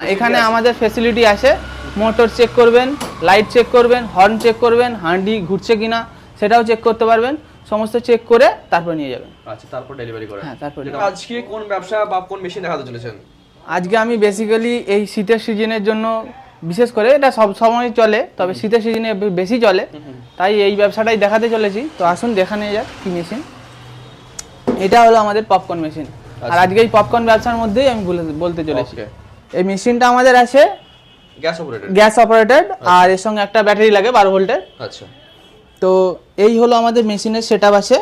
এখানে আমাদের ফেসিলিটি আছে। মোটর চেক করবেন লাইট চেক করবেন হর্ন চেক করবেন হান্ডি ঘুরছে কিনা সেটাও চেক করতে পারবেন। সমস্ত চেক করে তারপর নিয়ে যাবেন। আচ্ছা তারপর ডেলিভারি করে হ্যাঁ তারপর আজকে কোন ব্যবসা বা কোন মেশিন দেখাতে চলেছেন? আজকে আমি বেসিক্যালি এই শীতের সিজনের জন্য বিশেষ করে এটা সব সময় চলে তবে শীতের সিজনে বেশি চলে। তাই এই ব্যবসাটাই দেখাতে চলেছি। তো আসুন দেখা নিয়ে যাক কি মেশিন এটা হলো আমাদের পপকর্ন মেশিন আর আজকে এই পপকর্ন ব্যবসার মধ্যেই আমি বলে- বলতে চলেছি. এই মেশিনটা আমাদের আছে গ্যাস অপারেটেড গ্যাস অপারেটেড আর এর সঙ্গে একটা ব্যাটারি লাগে বারো ভোল্টের। আচ্ছা। তো এই হলো আমাদের মেশিনের সেট আছে।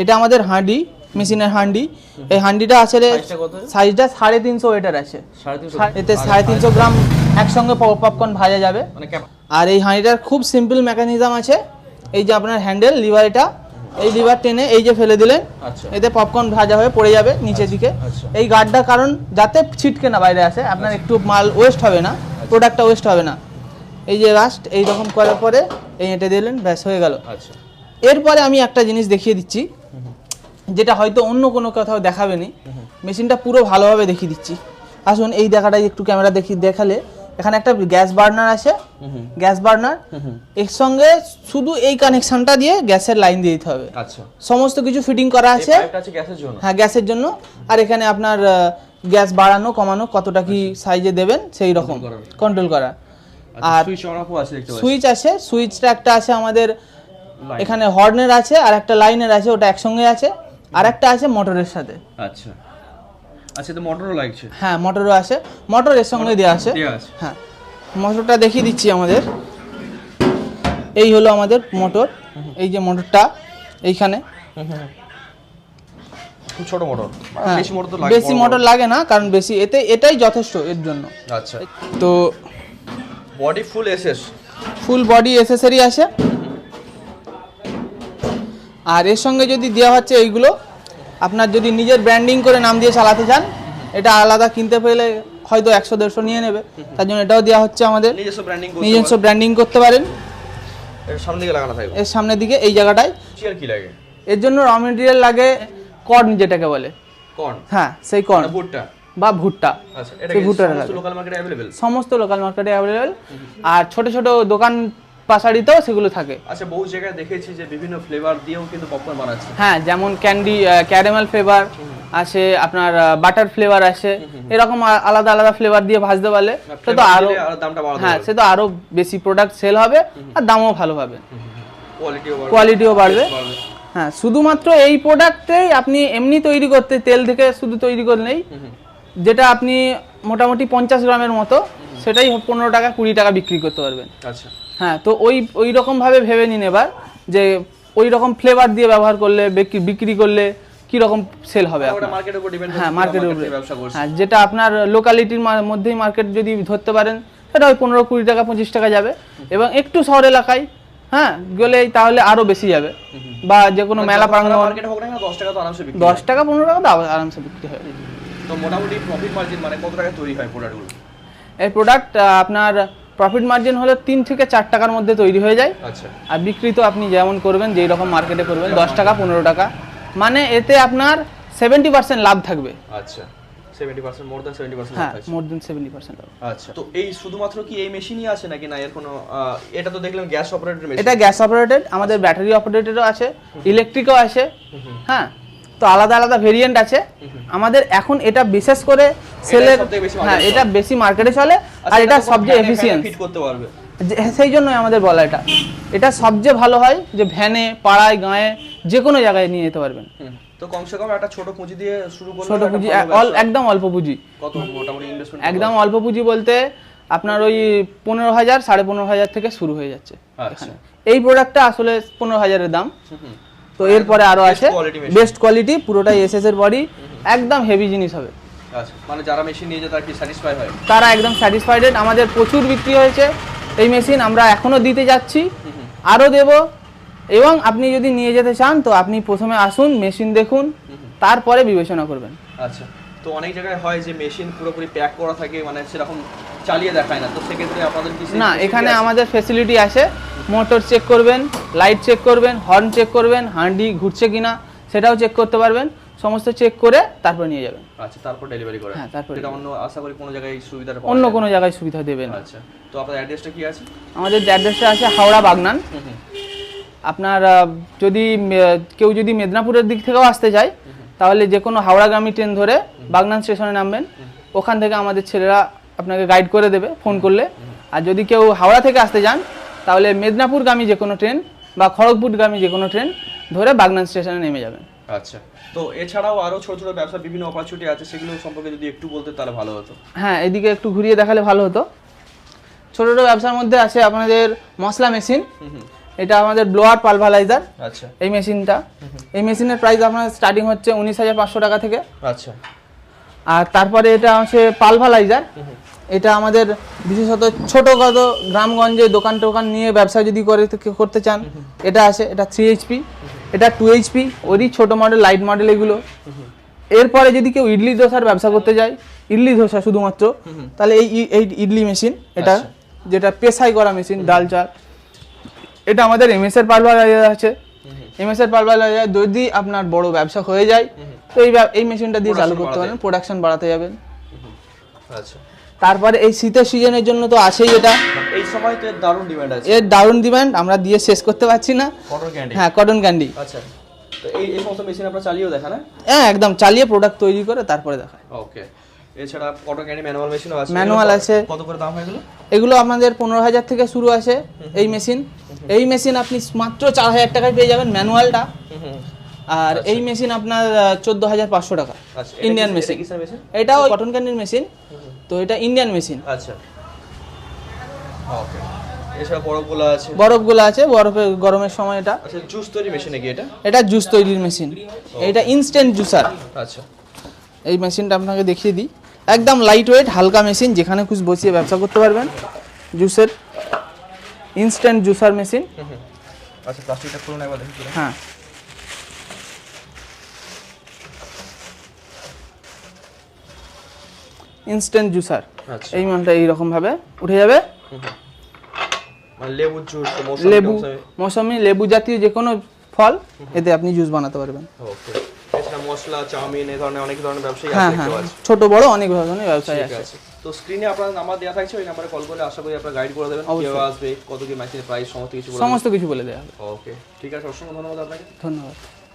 এটা আমাদের হাঁডি মেশিনের হান্ডি এই হান্ডিটা আসলে? সাইজটা সাড়ে তিনশো ওয়েটার আছে। এতে সাড়ে তিনশো গ্রাম একসঙ্গে পপকর্ন ভাজা যাবে। মানে আর এই হাঁড়িটার খুব সিম্পল মেকানিজম আছে। এই যে আপনার হ্যান্ডেল লিভার এটা। এই লিভার টেনে এই যে ফেলে দিলেন আচ্ছা। এতে পপকর্ন ভাজা হয়ে পড়ে যাবে নিচের দিকে। আচ্ছা। এই গার্ডটার কারণ যাতে ছিটকে না বাইরে আসে আপনার একটু মাল ওয়েস্ট হবে না প্রোডাক্টটা ওয়েস্ট হবে না। এই যে লাস্ট এই রকম করার পরে এই এঁটে দিলেন ব্যাস হয়ে গেল। আচ্ছা। এরপরে আমি একটা জিনিস দেখিয়ে দিচ্ছি যেটা হয়তো অন্য কোনো কোথাও দেখাবেনি। মেশিনটা পুরো ভালোভাবে দেখিয়ে দিচ্ছি। আসুন এই দেখাটাই একটু ক্যামেরা দেখি দেখালে এখানে একটা গ্যাস বার্নার আছে। Gas burner. এর সঙ্গে শুধু এই কানেকশনটা দিয়ে গ্যাসের লাইন দিয়ে দিতে হবে। আচ্ছা। সমস্ত কিছু ফিটিং করা আছে। গ্যাসের জন্য? হ্যাঁ গ্যাসের জন্য। আর এখানে আপনার গ্যাস বাড়ানো কমানো কতটা কি সাইজে দেবেন সেই রকম। কন্ট্রোল করা। আর আর সুইচ অন অফও আছে দেখতে সুইচ আছে। সুইচটা একটা আছে আমাদের এখানে হর্নের আছে আর একটা লাইনের আছে ওটা একসঙ্গে আছে। আর একটা আছে মোটরের সাথে। আচ্ছা। আচ্ছা তো মোটরও লাগছে হ্যাঁ মোটরও আছে। মোটর এর সঙ্গে দেওয়া আছে। হ্যাঁ মোটরটা দেখিয়ে দিচ্ছি আমাদের। এই হলো আমাদের মোটর এই যে মোটরটা এইখানে। ছোট মোটর হ্যাঁ, বেশি মোটর তো লাগে বেশি মোটর লাগে না কারণ বেশি এতে এটাই যথেষ্ট এর জন্য। আচ্ছা। তো body full SS full body accessory আছে। আর এর সঙ্গে যদি দেওয়া হচ্ছে এইগুলো আপনার যদি নিজের ব্র্যান্ডিং করে নাম দিয়ে চালাতে চান এটা আলাদা কিনতে পেলে হয়তো একশো দেড়শো নিয়ে নেবে। তার জন্য এটাও দেওয়া হচ্ছে আমাদের। নিজস্ব ব্র্যান্ডিং করতে পারেন। এর সামনের দিকে এই জায়গাটায়। কি লাগে? এর জন্য র মেটেরিয়াল লাগে কর্ন যেটাকে বলে। কর্ন হ্যাঁ সেই কর্ন মানে ভুট্টা? বা ভুট্টা। আচ্ছা এটা সেই অ্যাভেলেবেল সমস্ত লোকাল মার্কেটে অ্যাভেলেবেল আর ছোট ছোট দোকান পাশাড়িতেও সেগুলো থাকে। আচ্ছা বহু জায়গায় দেখেছি যে বিভিন্ন ফ্লেভার দিয়েও কিন্তু পপকর্ন বানাচ্ছে। হ্যাঁ যেমন ক্যান্ডি ক্যারামেল ফ্লেভার আছে আপনার বাটার ফ্লেভার আছে। এরকম আলাদা আলাদা ফ্লেভার দিয়ে ভাজতে পারলে সে তো আরও দামটা হ্যাঁ সে তো আরও বেশি প্রোডাক্ট সেল হবে আর দামও ভালো হবে। কোয়ালিটিও বাড়বে। হ্যাঁ শুধুমাত্র এই প্রোডাক্টেই আপনি এমনি তৈরি করতে তেল থেকে শুধু তৈরি করলেই যেটা আপনি মোটামুটি পঞ্চাশ গ্রামের মতো সেটাই পনেরো টাকা কুড়ি টাকা বিক্রি করতে পারবেন। আচ্ছা। হ্যাঁ তো ওই ওই রকম ভাবে ভেবে নিন এবার যে ওই রকম ফ্লেভার দিয়ে ব্যবহার করলে বিক্রি- বিক্রি করলে কি রকম সেল হবে আপনার? মার্কেটের উপর ডিপেন্ড হ্যাঁ মার্কেটের উপরে। হ্যাঁ যেটা আপনার লোকালিটির মধ্যেই মার্কেট যদি ধরতে পারেন সেটা ওই পনেরো কুড়ি টাকা পঁচিশ টাকা যাবে। এবং একটু শহর এলাকায় হ্যাঁ গেলে তাহলে আরও বেশি যাবে। বা যে কোনো মেলা প্রাঙ্গণ। 10 টাকা তো আরামসে বিক্রি দশ টাকা পনেরো টাকা তো আরামসে বিক্রি হয়। হয়। তো মোটামুটি প্রফিট মার্জিন মানে কত টাকা তৈরি হয় প্রোডাক্টগুলো এই প্রোডাক্ট আপনার প্রফিট মার্জিন হলে তিন থেকে চার টাকার মধ্যে তৈরি হয়ে যায়। আচ্ছা। আর বিক্রি তো আপনি যেমন করবেন যেই রকম মার্কেটে করবেন দশ টাকা পনেরো টাকা। মানে এতে আপনার সেভেন্টি পার্সেন্ট লাভ থাকবে। আচ্ছা। 70% মোর দ্যান 70% হ্যাঁ মোর দেন সেভেন্টি পার্সেন্ট আচ্ছা। তো এই শুধুমাত্র কি এই মেশিনই আছে নাকি না? এর কোনো এটা তো দেখলাম গ্যাস অপারেটেড মেশিন এটা গ্যাস অপারেটেড আমাদের ব্যাটারি অপারেটেডও আছে ইলেকট্রিকও আছে। হ্যাঁ তো আলাদা আলাদা ভেরিয়েন্ট আছে। আমাদের এখন এটা বিশেষ করে সেলের হ্যাঁ এটা বেশি মার্কেটে চলে আর এটা সবচেয়ে এফিসিয়েন্ট ফিট করতে পারবে। সেই জন্যই আমাদের বলা এটা। এটা সবচেয়ে ভালো হয় যে ভ্যানে পাড়ায় গাঁয়ে যে কোনো জায়গায় নিয়ে যেতে পারবেন। তো কমসে কম একটা ছোট পুঁজি দিয়ে শুরু করলে ছোট পুঁজি অল- একদম অল্প পুঁজি। কত মোটামুটি ইনভেস্টমেন্ট একদম অল্প পুঁজি বলতে আপনার ওই পনেরো হাজার সাড়ে পনেরো হাজার থেকে শুরু হয়ে যাচ্ছে। আচ্ছা। এই প্রোডাক্টটা আসলে পনেরো হাজারের দাম। তো এরপরে আরও আছে। বেস্ট কোয়ালিটি পুরোটাই এসএস এর বডি একদম হেভি জিনিস হবে। আচ্ছা মানে যারা মেশিন নিয়ে যায় তারা কি স্যাটিসফাই হয়? তারা একদম স্যাটিসফাইডেড আমাদের প্রচুর বিক্রি হয়েছে এই মেশিন আমরা এখনও দিতে যাচ্ছি। আরও দেব। এবং আপনি যদি নিয়ে যেতে চান তো আপনি প্রথমে আসুন মেশিন দেখুন তারপরে বিবেচনা করবেন। আচ্ছা তো অনেক জায়গায় হয় যে মেশিন পুরোপুরি প্যাক করা থাকে মানে সেরকম চালিয়ে দেখায় না। তো সেক্ষেত্রে আপনাদের না এখানে আমাদের ফেসিলিটি আছে। মোটর চেক করবেন লাইট চেক করবেন হর্ন চেক করবেন হান্ডি ঘুরছে কিনা সেটাও চেক করতে পারবেন সমস্ত চেক করে তারপর নিয়ে যাবেন। আচ্ছা তারপর ডেলিভারি করে। হ্যাঁ, তারপরে এটা অন্য আশা করি কোনো জায়গায় সুবিধা অন্য কোনো জায়গায় সুবিধা দেবেন। আচ্ছা তো আপনার অ্যাড্রেসটা কি আছে? আমাদের যে অ্যাড্রেসটা আছে হাওড়া বাগনান। আপনার যদি কেউ যদি মেদিনীপুরের দিক থেকেও আসতে চায় তাহলে যে কোনো হাওড়াগামী ট্রেন ধরে বাগনান স্টেশনে নামবেন। ওখান থেকে আমাদের ছেলেরা আপনাকে গাইড করে দেবে ফোন করলে। আর যদি কেউ হাওড়া থেকে আসতে চান তাহলে মেদিনীপুরগামী যে কোনো ট্রেন বা খড়গপুরগামী যে কোনো ট্রেন ধরে বাগনান স্টেশনে নেমে যাবেন আচ্ছা। তো এছাড়াও আরও ছোট ছোট ব্যবসা বিভিন্ন অপরচুনিটি আছে সেগুলো সম্পর্কে যদি একটু বলতে তাহলে ভালো হতো। হ্যাঁ এদিকে একটু ঘুরিয়ে দেখালে ভালো হতো। ছোটো ছোটো ব্যবসার মধ্যে আছে আপনাদের মশলা মেশিন। এটা আমাদের ব্লোয়ার পালভালাইজার। আচ্ছা। এই মেশিনটা। এই মেশিনের প্রাইস আপনার স্টার্টিং হচ্ছে উনিশ হাজার পাঁচশো টাকা থেকে। আচ্ছা। আর তারপরে এটা হচ্ছে পালভালাইজার। এটা আমাদের বিশেষত ছোটোখাটো গ্রামগঞ্জে দোকান টোকান নিয়ে ব্যবসা যদি করে করতে চান এটা আছে এটা থ্রি এইচপি এটা টু এইচপি ওরই ছোটো মডেল লাইট মডেল এগুলো। এরপরে যদি কেউ ইডলি ধোসার ব্যবসা করতে যায় ইডলি ধোসা শুধুমাত্র তাহলে এই এই ইডলি মেশিন এটা আচ্ছা। যেটা পেশাই করা মেশিন ডাল চাল। এটা আমাদের এমএস এর পালভালাইজার আছে। এমএস এর পালভালাইজার যদি আপনার বড় ব্যবসা হয়ে যায় তো এই এই মেশিনটা দিয়ে চালু করতে পারেন প্রোডাকশন বাড়াতে যাবেন। আচ্ছা। তারপরে এই শীতের সিজনের জন্য তো আছেই এটা। এই সময় তো এর দারুণ ডিমান্ড আছে। এর দারুণ ডিমান্ড আমরা দিয়ে শেষ করতে পারছি না। কটন ক্যান্ডি হ্যাঁ কটন ক্যান্ডি আচ্ছা। তো এই এই সমস্ত মেশিন আপনারা চালিয়েও দেখা না হ্যাঁ একদম চালিয়ে প্রোডাক্ট তৈরি করে তারপরে দেখায় ওকে এছাড়া কটন ক্যান্ডি ম্যানুয়াল মেশিনও আছে। এগুলো আছে। কত করে দাম হয় এগুলো? এগুলো আমাদের পনেরো হাজার থেকে শুরু আছে এই মেশিন এই মেশিন আপনি মাত্র চার হাজার টাকায় পেয়ে যাবেন ম্যানুয়ালটা আর এই মেশিন আপনার চোদ্দ হাজার পাঁচশো টাকা। আচ্ছা ইন্ডিয়ান মেশিন কিসের মেশিন এটাও কটন ক্যান্ডির মেশিন তো এটা ইন্ডিয়ান মেশিন আচ্ছা। ওকে এছাড়া বরফগুলো আছে? বরফগুলো আছে বরফে গরমের সময় এটা। আচ্ছা জুস তৈরি মেশিন নাকি এটা? এটা জুস তৈরির মেশিন এটা ইনস্ট্যান্ট জুসার আচ্ছা। এই মেশিনটা আপনাকে দেখিয়ে দিই। একদম লাইট ওয়েট হালকা মেশিন যেখানে খুশি বসিয়ে ব্যবসা করতে পারবেন। জুসের ইনস্ট্যান্ট জুসার মেশিন আচ্ছা প্লাস্টিকটা খুলুন একবার দেখি। হ্যাঁ। ইনস্ট্যান্ট জুসার আচ্ছা। এই মালটা এইরকম ভাবে উঠে যাবে। মানে লেবু জুস লেবু মৌসুমি লেবু জাতীয় যে কোনো ফল এতে আপনি জুস বানাতে পারবেন। ওকে। মশলা চাউমিন এই ধরনের অনেক ধরনের ব্যবসায়ী হ্যাঁ আছে হ্যাঁ ছোট বড় অনেক ধরনের ব্যবসায় আছে। আছে। তো স্ক্রিনে আপনার নাম্বার দেওয়া থাকছে ওই নাম্বারে কল করলে আশা করি আপনারা গাইড করে দেবেন। আসবে কত কি মেশিনের প্রাইস সমস্ত কিছু বলে সমস্ত কিছু বলে দেওয়া হবে। ওকে। ঠিক আছে অসংখ্য ধন্যবাদ আপনাকে। ধন্যবাদ।